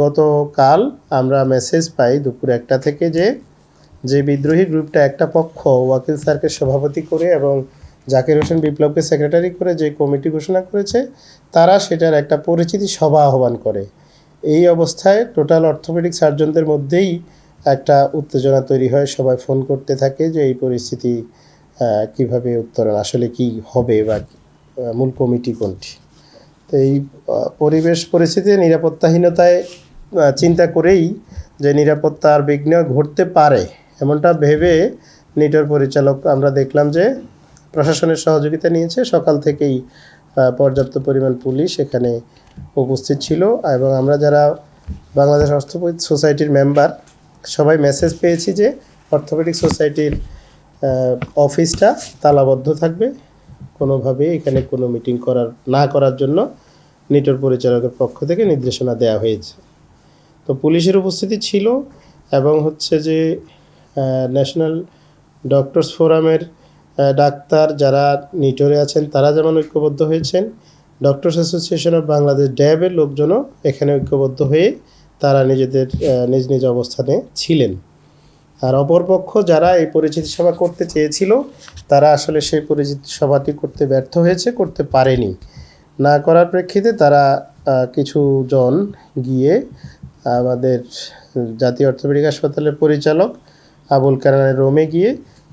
গতকাল আমরা মেসেজ পাই দুপুর একটা থেকে যে যে বিদ্রোহী গ্রুপটা একটা পক্ষ ওয়াকিল স্যারকে সভাপতি করে এবং জাকির হোসেন বিপ্লবকে সেক্রেটারি করে যে কমিটি ঘোষণা করেছে, তারা সেটার একটা পরিচিতি সভা আহ্বান করে। এই অবস্থায় টোটাল অর্থোপেডিক সার্জনদের মধ্যেই একটা উত্তেজনা তৈরি হয়, সবাই ফোন করতে থাকে যে এই পরিস্থিতি কীভাবে উত্তরণ, আসলে কি হবে বা মূল কমিটি কোনটি? তো এই পরিবেশ পরিস্থিতি নিরাপত্তাহীনতায় চিন্তা করেই যে নিরাপত্তার বিঘ্ন ঘটতে পারে, এমনটা ভেবে নিটোর পরিচালক আমরা দেখলাম যে প্রশাসনের সহযোগিতা নিয়েছে। সকাল থেকেই পর্যাপ্ত পরিমাণ পুলিশ এখানে উপস্থিত ছিল এবং আমরা যারা বাংলাদেশ অর্থোপেডিক সোসাইটির মেম্বার, সবাই মেসেজ পেয়েছি যে অর্থোপেডিক সোসাইটির অফিসটা তালাবদ্ধ থাকবে। কোনোভাবে এখানে কোনো মিটিং করার, না করার জন্য নিটোর পরিচালকের পক্ষ থেকে নির্দেশনা দেওয়া হয়েছে। তো পুলিশের উপস্থিতি ছিল এবং হচ্ছে যে ন্যাশনাল ডক্টরস ফোরামের ডাক্তার যারা নিটোরে আছেন, তারা যেমন ঐক্যবদ্ধ হয়েছেন ডক্টরস অ্যাসোসিয়েশন অফ বাংলাদেশ ড্যাবের লোকজনও এখানে ঐক্যবদ্ধ হয়ে তারা নিজেদের নিজ নিজ অবস্থানে ছিলেন। আর অপরপক্ষ যারা এই পরিচিতি সভা করতে চেয়েছিল, তারা আসলে সেই পরিচিতি সভাটি করতে ব্যর্থ হয়েছে, করতে পারেনি। না করার প্রেক্ষিতে তারা কিছু জন গিয়ে আমাদের জাতীয় অর্থোপেডিক হাসপাতালের পরিচালক আবুল কারানের রোমে গিয়ে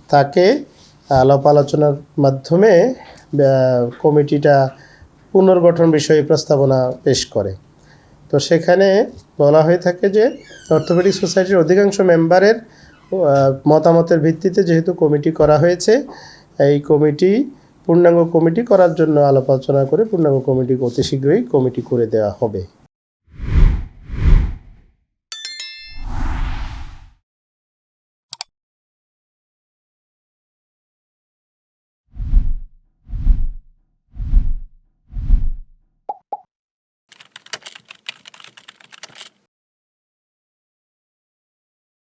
তাকে আলাপ আলোচনার মাধ্যমে কমিটিটা পুনর্গঠন বিষয়ে প্রস্তাবনা পেশ করে। তো সেখানে বলা হয়ে থাকে যে অর্থোপেডিক সোসাইটির অধিকাংশ মেম্বারের মতামতের ভিত্তিতে যেহেতু কমিটি করা হয়েছে, এই কমিটি, পূর্ণাঙ্গ কমিটি করার জন্য আলোচনা করে পূর্ণাঙ্গ কমিটি অতি শীঘ্রই কমিটি করে দেওয়া হবে।